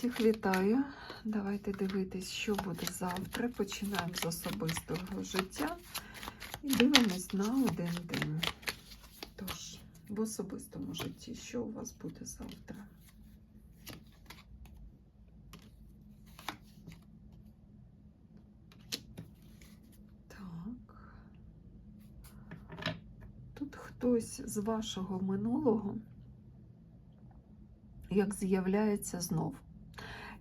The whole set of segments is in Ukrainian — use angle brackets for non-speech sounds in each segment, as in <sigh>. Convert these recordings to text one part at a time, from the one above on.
Всіх вітаю. Давайте дивитись, що буде завтра. Починаємо з особистого життя і дивимось на один день. Тож, в особистому житті, що у вас буде завтра? Так. Тут хтось з вашого минулого як з'являється знов,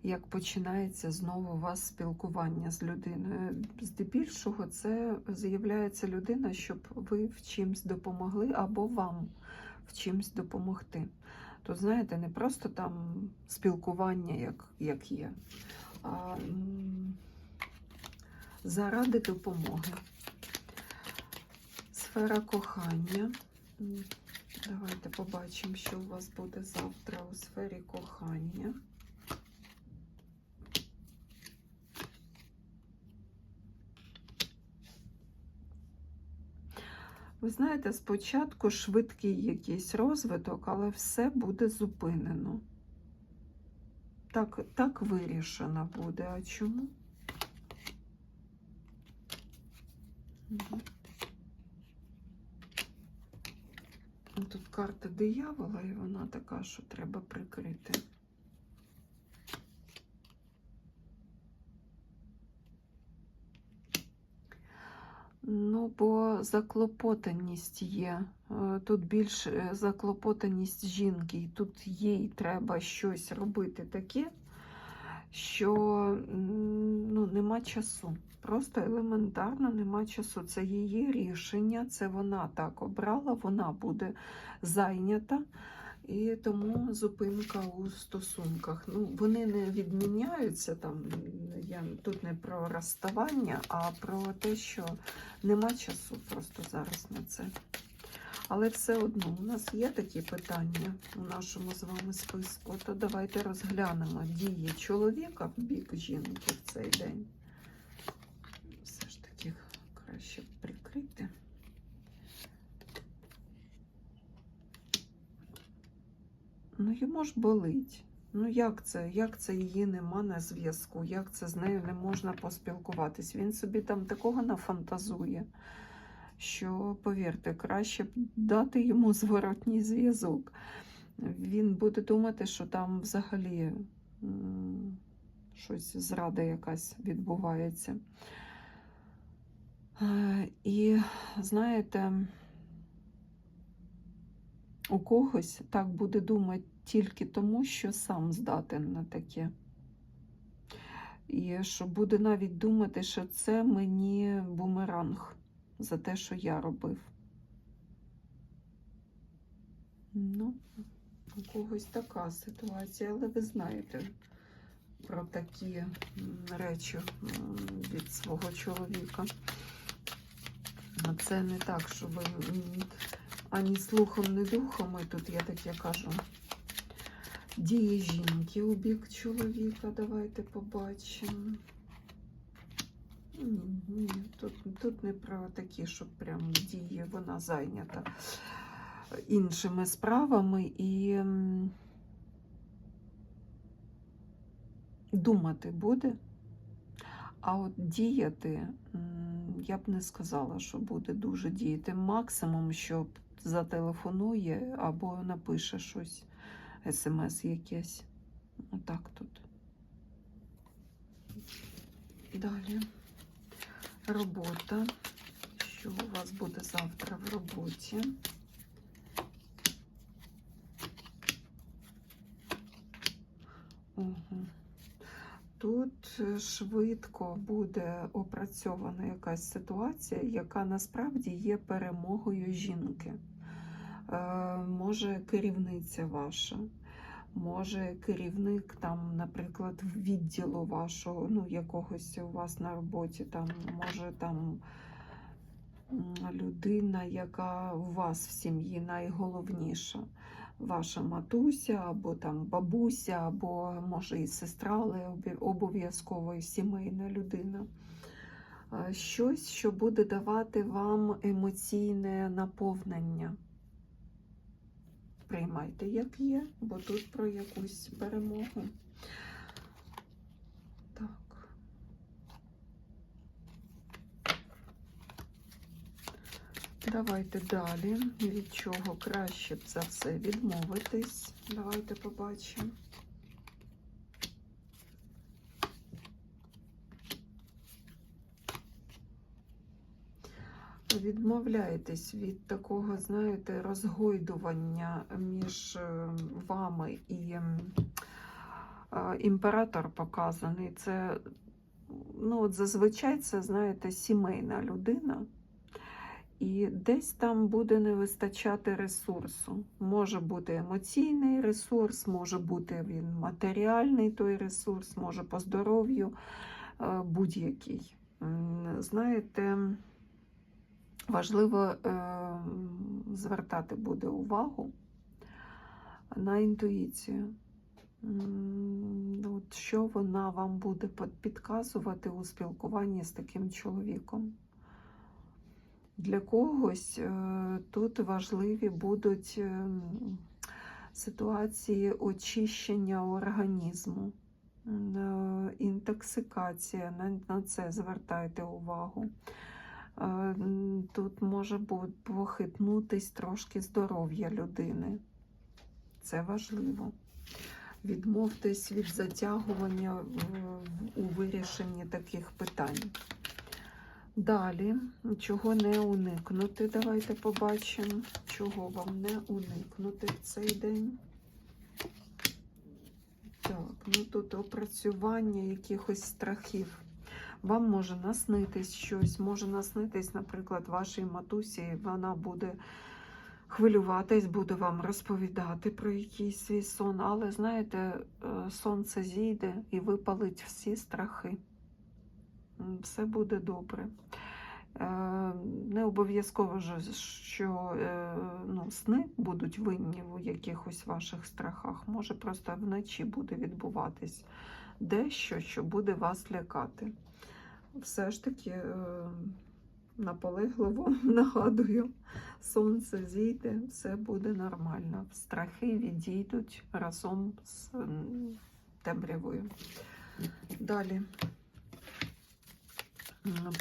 як починається знову у вас спілкування з людиною. Здебільшого, це з'являється людина, щоб ви в чимсь допомогли або вам в чимсь допомогти. То, знаєте, не просто там спілкування, як, як є, а заради допомоги. Сфера кохання. Давайте побачимо, що у вас буде завтра у сфері кохання. Ви знаєте, спочатку швидкий якийсь розвиток, але все буде зупинено. Так, так вирішено буде. А чому? Тут карта диявола, і вона така, що треба прикрити. Ну, бо заклопотаність є. Е, Тут більш е, заклопотаність жінки, і тут їй треба щось робити таке, що ну, нема часу. Просто елементарно нема часу. Це її рішення, це вона так обрала, вона буде зайнята. І тому зупинка у стосунках. Ну, Вони не відміняються там. Я тут не про розставання, а про те, що нема часу просто зараз на це. Але все одно у нас є такі питання у нашому з вами списку. То давайте розглянемо дії чоловіка в бік жінки в цей день. Все ж таки краще прикрити. Ну, йому ж болить. Ну, як це? Як це її нема на зв'язку? Як це з нею не можна поспілкуватись? Він собі там такого нафантазує, що, повірте, краще б дати йому зворотній зв'язок. Він буде думати, що там взагалі щось зрада якась відбувається. Е, І знаєте, у когось так буде думати тільки тому, що сам здатен на таке. І що буде навіть думати, що це мені бумеранг за те, що я робив. Ну, у когось така ситуація, але ви знаєте про такі речі від свого чоловіка. Це не так, що ви ані слухом, ні духом, і тут я таке кажу. Дії жінки у бік чоловіка, давайте побачимо. Ні, тут, тут не про такі, що прям дії, вона зайнята іншими справами і думати буде. А от діяти, я б не сказала, що буде дуже діяти. Максимум, що зателефонує або напише щось, смс якесь. Отак тут. Далі. Робота. Що у вас буде завтра в роботі? Угу. Тут е, швидко буде опрацьована якась ситуація, яка насправді є перемогою жінки. Е, може, керівниця ваша, може керівник, там, наприклад, відділу вашого, ну, якогось у вас на роботі, там, може там людина, яка у вас в сім'ї найголовніша ваша матуся, або там бабуся, або може і сестра, але обов'язково і сімейна людина. Щось, що буде давати вам емоційне наповнення. Приймайте, як є, бо тут про якусь перемогу. Давайте далі. Від чого краще б за все відмовитись. Давайте побачимо. Відмовляєтесь від такого, знаєте, розгойдування між е, вами і е, імператор показаний. Це, ну, от зазвичай це, знаєте, сімейна людина. І десь там буде не вистачати ресурсу. Може бути емоційний ресурс, може бути він матеріальний той ресурс, може по здоров'ю е, будь-який. Знаєте, важливо е, звертати буде увагу на інтуїцію. От що вона вам буде підказувати у спілкуванні з таким чоловіком? Для когось е, тут важливі будуть е, ситуації очищення організму, е, інтоксикація. На, це звертайте увагу. Тут може похитнутись трошки здоров'я людини. Це важливо. Відмовтесь від затягування у вирішенні таких питань. Далі, чого не уникнути, давайте побачимо, чого вам не уникнути в цей день. Так, ну тут опрацювання якихось страхів. Вам може наснитись щось, може наснитись, наприклад, вашій матусі, вона буде хвилюватись, буде вам розповідати про якийсь свій сон, але знаєте, е, сонце зійде і випалить всі страхи. Все буде добре. Е, Не обов'язково що е, ну, сни будуть винні у якихось ваших страхах. Може, просто вночі буде відбуватись дещо, що буде вас лякати. Все ж таки е, наполегливо <laughs> нагадую, сонце зійде, все буде нормально. Страхи відійдуть разом з темрявою. Далі.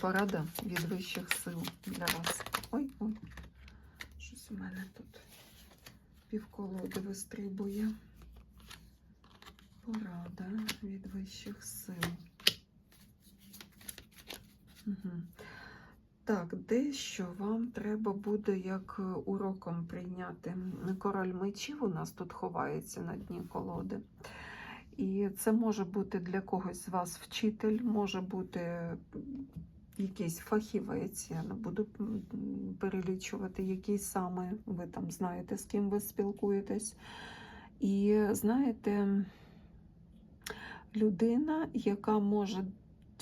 Порада від вищих сил для вас. Ой, ой, щось у мене тут півколоди вистрибує. Порада від вищих сил. Угу. Так, дещо вам треба буде як е, уроком прийняти. Король мечів у нас тут ховається на дні колоди. І це може бути для когось з вас вчитель, може бути якийсь фахівець. Я не буду перелічувати, який саме ви там знаєте, з ким ви спілкуєтесь. І знаєте, людина, яка може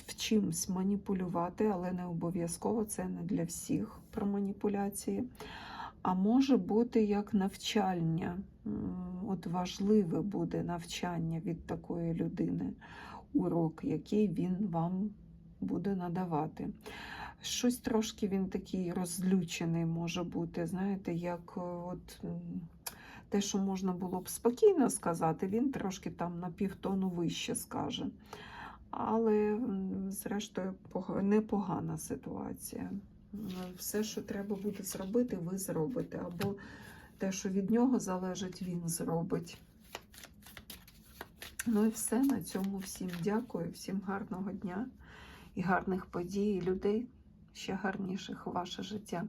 в чимсь маніпулювати, але не обов'язково це не для всіх про маніпуляції. А може бути як навчання. От важливе буде навчання від такої людини, урок, який він вам буде надавати. Щось трошки він такий розлючений може бути, знаєте, як е, от те, що можна було б спокійно сказати, він трошки там на півтону вище скаже. Але, зрештою, непогана ситуація. Все, що треба буде зробити, ви зробите. Або те, що від нього залежить, він зробить. Ну і все. На цьому всім дякую, всім гарного дня і гарних подій, і людей ще гарніших у ваше життя.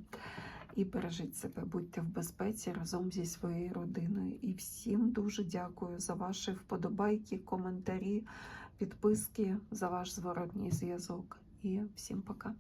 І бережіть себе, будьте в безпеці разом зі своєю родиною. І всім дуже дякую за ваші вподобайки, коментарі, підписки, за ваш зворотній зв'язок. І всім пока.